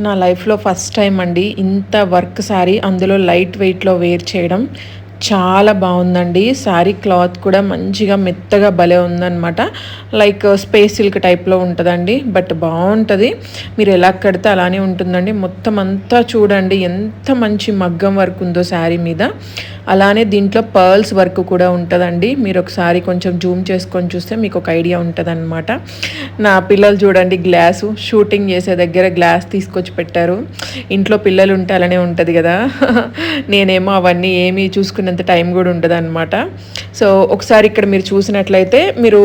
నా లైఫ్లో first time అండి ఇంత వర్క్ శారీ అందులో లైట్ వెయిట్లో వేర్ చేయడం చాలా బాగుందండి. శారీ క్లాత్ కూడా మంచిగా మెత్తగా భలే ఉందన్నమాట. లైక్ స్పేస్ సిల్క్ టైప్లో ఉంటుందండి. బట్ బాగుంటుంది. మీరు ఎలా కడితే అలానే ఉంటుందండి. మొత్తం అంతా చూడండి ఎంత మంచి మగ్గం వర్క్ ఉందో శారీ మీద. అలానే దీంట్లో పర్ల్స్ వర్క్ కూడా ఉంటుందండి. మీరు ఒకసారి కొంచెం జూమ్ చేసుకొని చూస్తే మీకు ఒక ఐడియా ఉంటుందన్నమాట. నా పిల్లలు చూడండి గ్లాసు షూటింగ్ చేసే దగ్గర గ్లాస్ తీసుకొచ్చి పెట్టారు. ఇంట్లో పిల్లలు ఉంటే అలానే ఉంటుంది కదా. నేనేమో అవన్నీ ఏమీ చూసుకునేంత టైం కూడా ఉంటుంది అనమాట సో ఒకసారి ఇక్కడ మీరు చూసినట్లయితే మీరు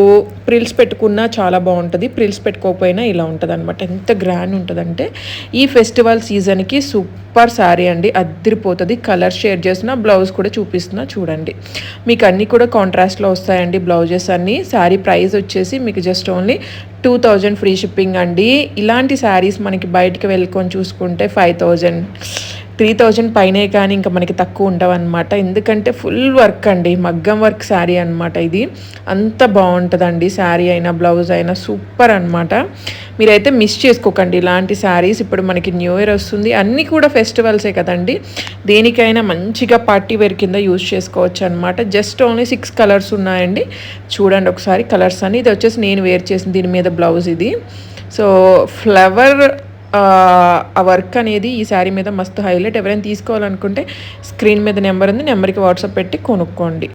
ప్రిల్స్ పెట్టుకున్నా చాలా బాగుంటుంది. ప్రిల్స్ పెట్టుకోకపోయినా ఇలా ఉంటుంది అనమాట ఎంత గ్రాండ్ ఉంటుందంటే ఈ ఫెస్టివల్ సీజన్కి సూపర్ శారీ అండి. అద్దరిపోతుంది కలర్ షేర్ చేసిన బ్లౌజ్ కూడా చూపిస్తున్నా చూడండి. మీకు అన్నీ కూడా కాంట్రాస్ట్లో వస్తాయండి బ్లౌజెస్ అన్నీ. శారీ ప్రైస్ వచ్చేసి మీకు just only two thousand free shipping అండి. ఇలాంటి శారీస్ మనకి బయటకు వెళ్ళుకొని చూసుకుంటే ఫైవ్ థౌజండ్ త్రీ థౌజండ్ పైనే కానీ ఇంకా మనకి తక్కువ ఉండవు అనమాట ఎందుకంటే ఫుల్ వర్క్ అండి. మగ్గం వర్క్ శారీ అనమాట ఇది. అంత బాగుంటుందండి. శారీ అయినా బ్లౌజ్ అయినా సూపర్ అనమాట మీరైతే మిస్ చేసుకోకండి ఇలాంటి శారీస్. ఇప్పుడు మనకి న్యూ ఇయర్ వస్తుంది. అన్నీ కూడా ఫెస్టివల్సే కదండి. దేనికైనా మంచిగా పార్టీ వేర్ కింద యూజ్ చేసుకోవచ్చు అనమాట జస్ట్ ఓన్లీ సిక్స్ కలర్స్ ఉన్నాయండి. చూడండి ఒకసారి కలర్స్ అని ఇది వచ్చేసి నేను వేర్ చేసిన దీని మీద బ్లౌజ్ ఇది. సో ఫ్లవర్ ఆ వర్క్ అనేది ఈ శారీ మీద మస్తు హైలైట్. ఎవరైనా తీసుకోవాలనుకుంటే స్క్రీన్ మీద నెంబర్ ఉంది నెంబర్కి వాట్సాప్ పెట్టి కొనుక్కోండి.